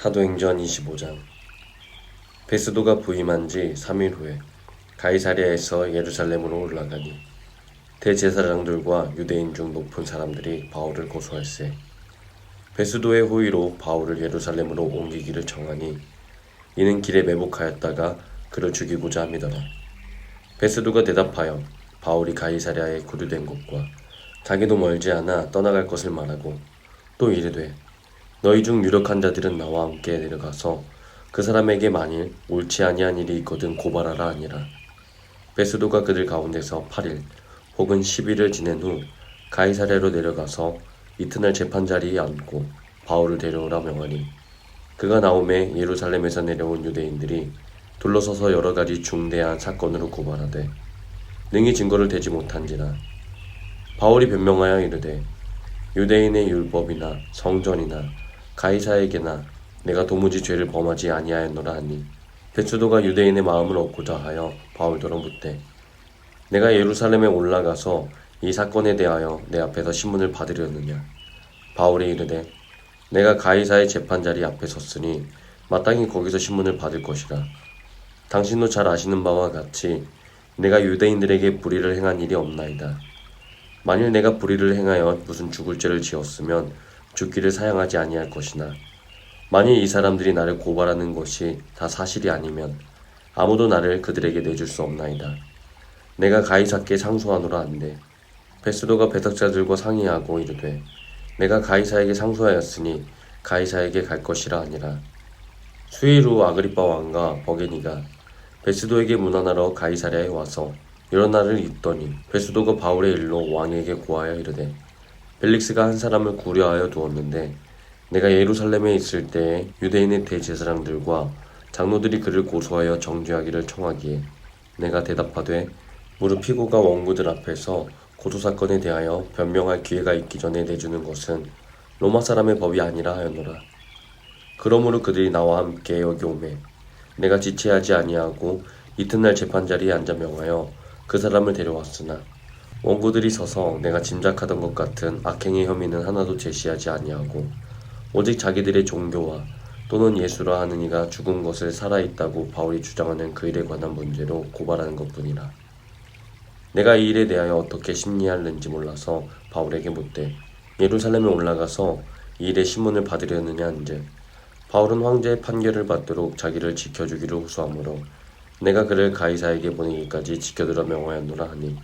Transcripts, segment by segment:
사도행전 25장. 베스도가 부임한 지 3일 후에 가이사랴에서 예루살렘으로 올라가니 대제사장들과 유대인 중 높은 사람들이 바울을 고소할세. 베스도의 호의로 바울을 예루살렘으로 옮기기를 청하니 이는 길에 매복하였다가 그를 죽이고자 함이더라 베스도가 대답하여 바울이 가이사랴에 구류된 곳과 자기도 멀지 않아 떠나갈 것을 말하고 또 이르되 너희 중 유력한 자들은 나와 함께 내려가서 그 사람에게 만일 옳지 아니한 일이 있거든 고발하라 아니라. 베스도가 그들 가운데서 8일 혹은 10일을 지낸 후 가이사랴로 내려가서 이튿날 재판 자리에 앉고 바울을 데려오라 명하니 그가 나오매 예루살렘에서 내려온 유대인들이 둘러서서 여러 가지 중대한 사건으로 고발하되 능히 증거를 대지 못한지라. 바울이 변명하여 이르되 유대인의 율법이나 성전이나 가이사에게나 내가 도무지 죄를 범하지 아니하였노라 하니 베스도가 유대인의 마음을 얻고자 하여 바울더러 묻되 내가 예루살렘에 올라가서 이 사건에 대하여 내 앞에서 신문을 받으려느냐? 바울이 이르되 내가 가이사의 재판 자리 앞에 섰으니 마땅히 거기서 신문을 받을 것이라. 당신도 잘 아시는 바와 같이 내가 유대인들에게 불의를 행한 일이 없나이다. 만일 내가 불의를 행하여 무슨 죽을 죄를 지었으면 죽기를 사양하지 아니할 것이나 만일 이 사람들이 나를 고발하는 것이 다 사실이 아니면 아무도 나를 그들에게 내줄 수 없나이다. 내가 가이사께 상소하노라 한데 베스도가 배석자들과 상의하고 이르되 내가 가이사에게 상소하였으니 가이사에게 갈 것이라 아니라 수일 후 아그리빠 왕과 버게니가 베스도에게 문안하러 가이사랴에 와서 날을 있더니 베스도가 바울의 일로 왕에게 고하여 이르되 벨릭스가 한 사람을 구려하여 두었는데 내가 예루살렘에 있을 때에 유대인의 대제사장들과 장로들이 그를 고소하여 정죄하기를 청하기에 내가 대답하되 무릇 피고가 원구들 앞에서 고소 사건에 대하여 변명할 기회가 있기 전에 내주는 것은 로마 사람의 법이 아니라 하였노라. 그러므로 그들이 나와 함께 여기 오매 내가 지체하지 아니하고 이튿날 재판 자리에 앉아 명하여 그 사람을 데려왔으나 원고들이 서서 내가 짐작하던 것 같은 악행의 혐의는 하나도 제시하지 아니하고 오직 자기들의 종교와 또는 예수라 하는 이가 죽은 것을 살아있다고 바울이 주장하는 그 일에 관한 문제로 고발하는 것뿐이라. 내가 이 일에 대하여 어떻게 심리할는지 몰라서 바울에게 묻되 예루살렘에 올라가서 이 일의 신문을 받으려느냐 한즉 바울은 황제의 판결을 받도록 자기를 지켜주기를 호소하므로 내가 그를 가이사에게 보내기까지 지켜들어 명하였노라 하니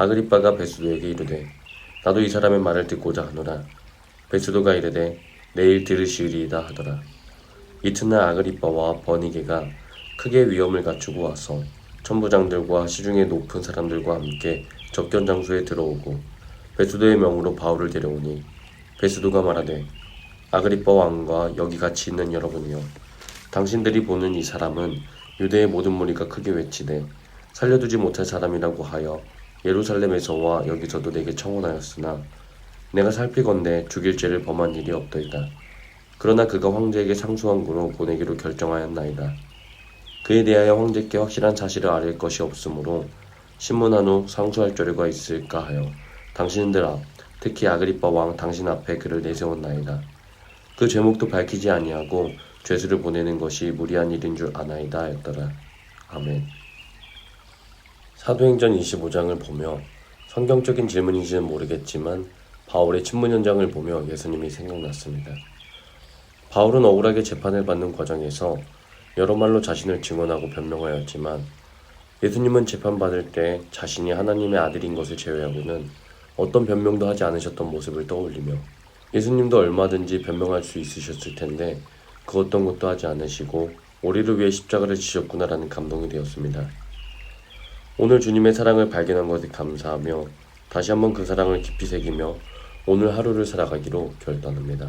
아그리빠가 베스도에게 이르되 나도 이 사람의 말을 듣고자 하노라. 베스도가 이르되 내일 들으시리이다 하더라. 이튿날 아그리빠와 버니게가 크게 위험을 갖추고 와서 천부장들과 시중의 높은 사람들과 함께 접견 장소에 들어오고 베스도의 명으로 바울을 데려오니 베스도가 말하되 아그리빠 왕과 여기 같이 있는 여러분이여 당신들이 보는 이 사람은 유대의 모든 무리가 크게 외치되 살려두지 못할 사람이라고 하여 예루살렘에서와 여기서도 내게 청혼하였으나 내가 살피건대 죽일 죄를 범한 일이 없더이다. 그러나 그가 황제에게 상소한 고로 보내기로 결정하였나이다. 그에 대하여 황제께 확실한 사실을 알릴 것이 없으므로 신문한 후 상소할 조례가 있을까 하여 당신들 앞, 특히 아그리빠 왕 당신 앞에 그를 내세웠나이다. 그 제목도 밝히지 아니하고 죄수를 보내는 것이 무리한 일인 줄 아나이다 했더라. 아멘. 사도행전 25장을 보며 성경적인 질문인지는 모르겠지만 바울의 친문 현장을 보며 예수님이 생각났습니다. 바울은 억울하게 재판을 받는 과정에서 여러 말로 자신을 증언하고 변명하였지만 예수님은 재판받을 때 자신이 하나님의 아들인 것을 제외하고는 어떤 변명도 하지 않으셨던 모습을 떠올리며 예수님도 얼마든지 변명할 수 있으셨을 텐데 그 어떤 것도 하지 않으시고 우리를 위해 십자가를 지셨구나라는 감동이 되었습니다. 오늘 주님의 사랑을 발견한 것에 감사하며 다시 한번 그 사랑을 깊이 새기며 오늘 하루를 살아가기로 결단합니다.